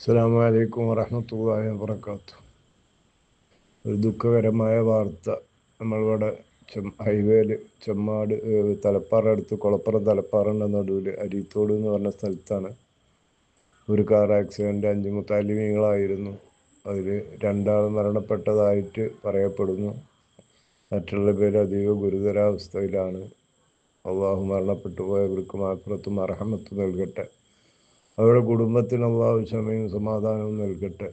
അസ്സാം വലൈക്കും വറഹമത്തല്ലാഹി വാബർക്കാത്തു ഒരു ദുഃഖകരമായ വാർത്ത. നമ്മളിവിടെ ഹൈവേയിൽ ചെമ്മാട് തലപ്പാറ അടുത്ത് കുളപ്പുറം തലപ്പാറയുടെ നടുവിൽ അരീത്തോട് എന്ന് പറഞ്ഞ സ്ഥലത്താണ് ഒരു കാർ ആക്സിഡന്റ് അഞ്ച് മുത്താലിമീങ്ങളായിരുന്നു. അതിൽ രണ്ടാൾ മരണപ്പെട്ടതായിട്ട് പറയപ്പെടുന്നു. മറ്റുള്ള പേര് അതീവ ഗുരുതരാവസ്ഥയിലാണ്. അള്ളാഹു മരണപ്പെട്ടു പോയവർക്ക് മാത്രത്തും അർഹമത്തും നൽകട്ടെ. അവരുടെ കുടുംബത്തിന് അള്ളാഹു ക്ഷമയും സമാധാനവും നൽകട്ടെ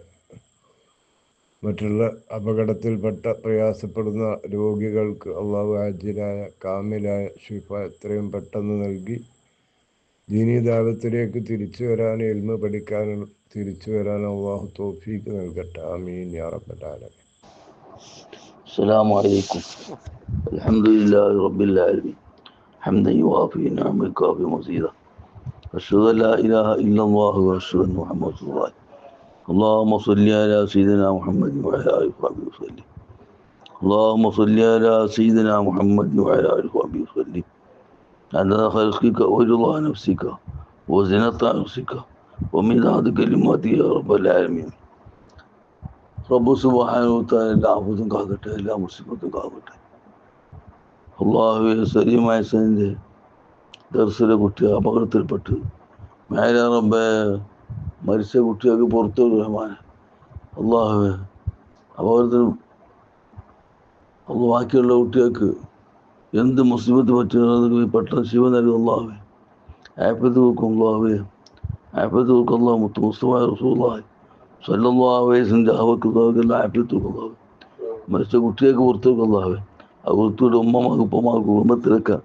മറ്റുള്ള അപകടത്തിൽപ്പെട്ട പ്രയാസപ്പെടുന്ന രോഗികൾക്ക് അള്ളാഹു ആജിലായ കാമിലായ ഷിഫ എത്രയും പെട്ടെന്ന് നൽകി ദീനീ ദാവത്തിലേക്ക് തിരിച്ചു വരാൻ എൽമ പഠിക്കാൻ തിരിച്ചു വരാൻ അള്ളാഹു തോഫീക്ക് നൽകട്ടെ ആമീൻ യാ റബ്ബൽ ആലമീൻ السلام عليكم الحمد لله رب العالمين حمدا يوافي نعمك وفي مزيدا أشهد أن لا إله إلا الله وأشهد أن محمد رسول الله اللهم صل على سيدنا محمد وعلى آله وصحبه وسلم اللهم صل على سيدنا محمد وعلى آله وصحبه وسلم عدد خلقك ورضا نفسك وزنة عرشك ومداد كلماتك يا رب العالمين റബ്ബു സുബാനുത്താൻ എല്ലാ ആപത്തും കാക്കട്ടെ എല്ലാ മുസിബത്തും കാക്കട്ടെ അള്ളാഹുവെ സലീമായ സൈൻ്റെ ദർശന കുട്ടി അപകടത്തിൽപ്പെട്ട് മേലെ റബ്ബെ മരിച്ച കുട്ടികൾക്ക് പുറത്തു റഹ്മാൻ അള്ളാഹുവെ അപകടത്തിൽ അള്ളാഹ് ബാക്കിയുള്ള കുട്ടികൾക്ക് എന്ത് മുസിബത്ത് പറ്റുന്നത് പെട്ടെന്ന് ശിവ നൽകും അള്ളാഹുവെ ആപ്പത്ത് കൊടുക്കും അള്ളാഹുവെ ആപ്പത്ത് കൊടുക്കും അള്ളാഹ് മുത്ത് മുസ്തഫ റസൂള്ളാഹി സല്ലാവേസിൻ്റെ അവർക്ക് ആപ്പിത്തുള്ളാവ് മരിച്ച കുട്ടിയൊക്കെ പുറത്തു അള്ളാവേ ആ വൃത്തിയുടെ ഉമ്മമാർക്ക് ഉപ്പമാർക്ക് കുടുംബത്തിലൊക്കെ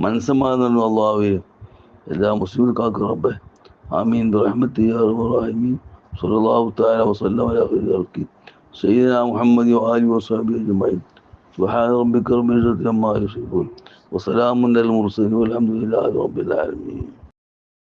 മനസ്സമാകുന്നു അള്ളാവേ എല്ലാ മുസ്ലിം കാക്ക് റബ്ബെ ആമീൻ റഹ്മത്തി റഹീമീൻ സല്ലല്ലാഹു തആല വസല്ലം അലാ ഖൈരി ഖൽഖി സയ്യിദന മുഹമ്മദ് വആലി വസഹബി അജ്മഈൻ സുബ്ഹാന റബ്ബിക റബ്ബിൽ ഇസ്സത്തി അമ്മാ യസിഫൂൻ വസലാമുൻ അലൽ മുർസലീൻ വൽഹംദുലില്ലാഹി റബ്ബിൽ ആലമീൻ